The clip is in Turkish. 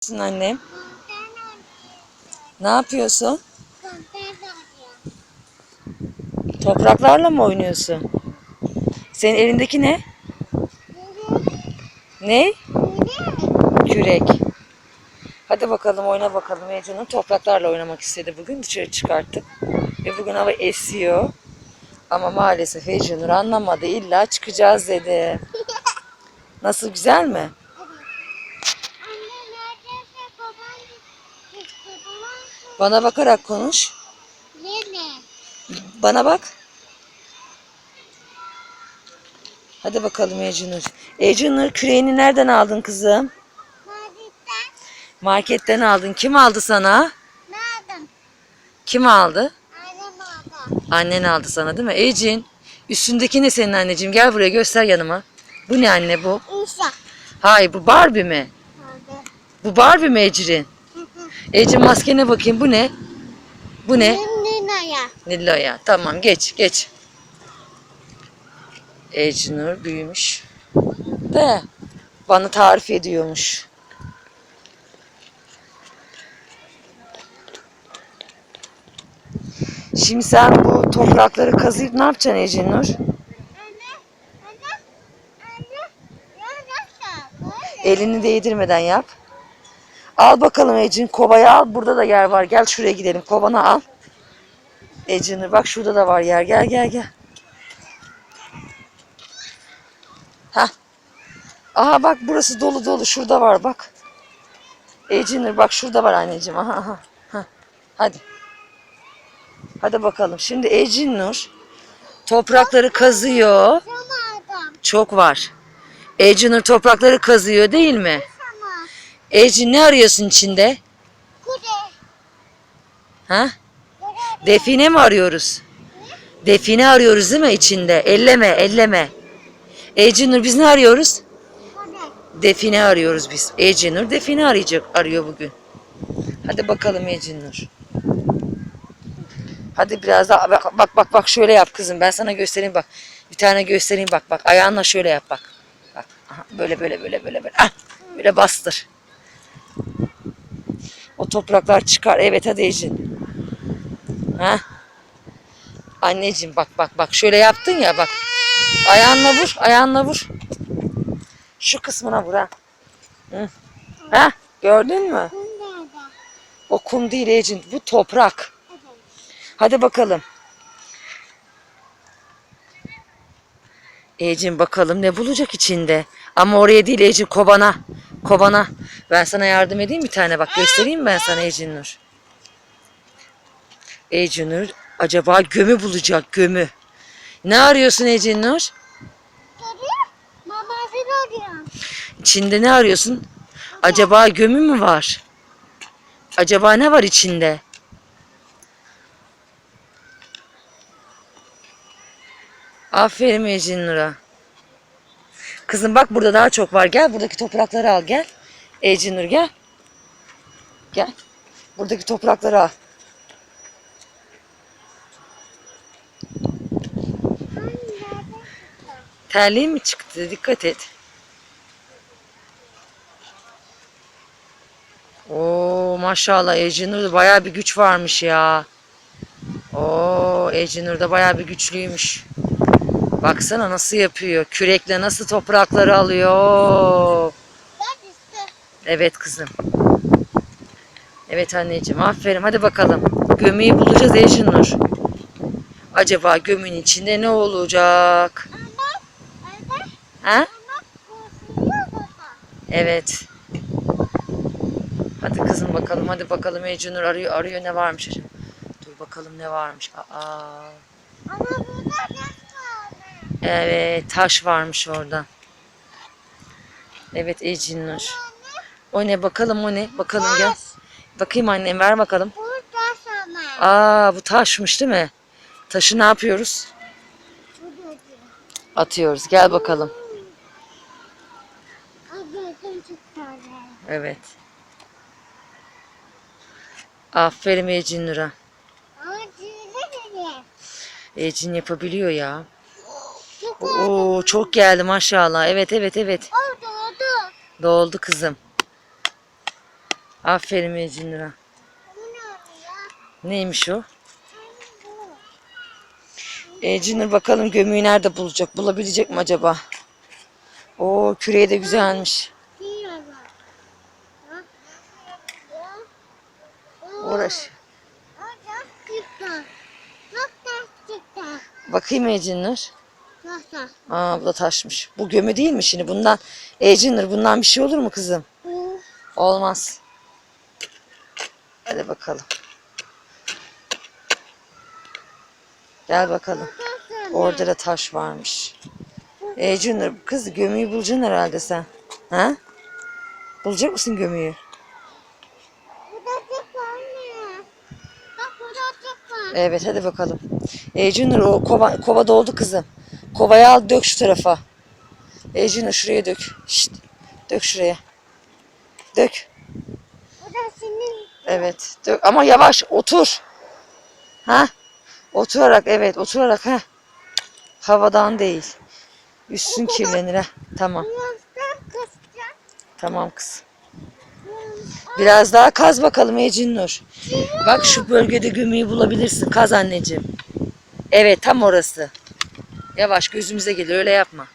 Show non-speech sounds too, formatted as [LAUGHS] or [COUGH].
yapıyorsun annem? Ne yapıyorsun? Topraklarla mı oynuyorsun? Senin elindeki ne? Ne? Kürek. Hadi bakalım oyna bakalım. Ecun'un topraklarla oynamak istedi bugün. Dışarı çıkarttık. Ve bugün hava esiyor. Ama maalesef Ecunur anlamadı. İlla çıkacağız dedi. [LAUGHS] Nasıl güzel mi? Bana bakarak konuş. Bana bak. Hadi bakalım Ecunur. Ecunur küreğini nereden aldın kızım? Marketten aldın. Kim aldı sana? Kim aldı? Annen aldı sana değil mi? Ecin. Üstündeki ne senin anneciğim? Gel buraya göster yanıma. Bu ne anne bu? Hayır bu Barbie mi? Bu Barbie mi Ecrin? Ecin maskene bakayım bu ne? Bu ne? Nilo'ya. Tamam geç geç. Ecnur büyümüş. De bana tarif ediyormuş. Şimdi sen bu toprakları kazıyıp ne yapacaksın Ecnur? Elini değdirmeden yap. Al bakalım Ecin kovayı al. Burada da yer var. Gel şuraya gidelim. Kovanı al. Ecinur bak şurada da var yer. Gel gel gel. Ha. Aha bak burası dolu dolu. Şurada var bak. Ecinur bak şurada var anneciğim. Aha aha. Ha. Hadi. Hadi bakalım. Şimdi Ecinur toprakları kazıyor. Çok var. Ecinur toprakları kazıyor değil mi? Ecin ne arıyorsun içinde? Ha? Define mi arıyoruz? Define arıyoruz değil mi içinde? Elleme, elleme. Ecinur biz ne arıyoruz? Define arıyoruz biz. Ecinur define arayacak, arıyor bugün. Hadi bakalım Ecinur. Hadi biraz daha bak bak bak bak şöyle yap kızım. Ben sana göstereyim bak. Bir tane göstereyim bak bak. Ayağınla şöyle yap bak. Bak. Aha, böyle böyle böyle böyle böyle. Ah, böyle bastır. O topraklar çıkar. Evet hadi Ecin. Ha? Anneciğim bak bak bak şöyle yaptın ya bak. Ayağınla vur, ayağınla vur. Şu kısmına vur ha. Ha? Gördün mü? O kum değil Ecin. Bu toprak. Hadi bakalım. Ecin bakalım ne bulacak içinde. Ama oraya değil Ecin kovana. Kovana. Ben sana yardım edeyim bir tane bak göstereyim ben sana Ecin Nur. Ecin Nur acaba gömü bulacak gömü. Ne arıyorsun Ecin Nur? İçinde ne arıyorsun? Acaba gömü mü var? Acaba ne var içinde? Aferin Ecin Nur'a. Kızım bak burada daha çok var. Gel buradaki toprakları al gel. Ecin Nur gel. Gel. Buradaki toprakları al. Terliğin mi çıktı? Dikkat et. Oo maşallah Ecinur'da bayağı bir güç varmış ya. Oo Ecinur'da bayağı bir güçlüymüş. Baksana nasıl yapıyor. Kürekle nasıl toprakları alıyor. Evet kızım. Evet anneciğim aferin hadi bakalım. Gömüyü bulacağız Ejinur. Acaba gömün içinde ne olacak? Ha? Evet. Hadi kızım bakalım hadi bakalım Ejinur arıyor arıyor ne varmış acaba? Dur bakalım ne varmış. Aa. Evet taş varmış orada. Evet Ejinur. O ne bakalım o ne? Bakalım gel. Bakayım annem ver bakalım. Aa bu taşmış değil mi? Taşı ne yapıyoruz? Atıyoruz. Gel bakalım. Evet. Aferin Ecin Nur'a. Ecin yapabiliyor ya. Oo çok geldi maşallah. Evet evet evet. Doldu kızım. Aferin oluyor? Neymiş o? Bu. Ejinur bakalım gömüğü nerede bulacak? Bulabilecek mi acaba? Oo küreği de güzelmiş. Uğraş. O. Bakayım Ejinur. Aa bu da taşmış. Bu gömü değil mi şimdi? Bundan Ejinur bundan bir şey olur mu kızım? Olmaz. Hadi bakalım. Gel bakalım. Orada da taş varmış. E Junior kız gömüyü bulacaksın herhalde sen. Ha? Bulacak mısın gömüyü? Evet hadi bakalım. E Junior o kova, kova doldu kızım. Kovayı al dök şu tarafa. E Junior şuraya dök. Şşt. Dök şuraya. Dök. Bu da senin. Evet. Dök. Ama yavaş otur. Ha? Oturarak evet oturarak ha. Havadan değil. Üstün kirlenir ha. Tamam. Tamam kız. Biraz daha kaz bakalım Ecin Nur. Bak şu bölgede gömüyü bulabilirsin. Kaz anneciğim. Evet tam orası. Yavaş gözümüze gelir öyle yapma.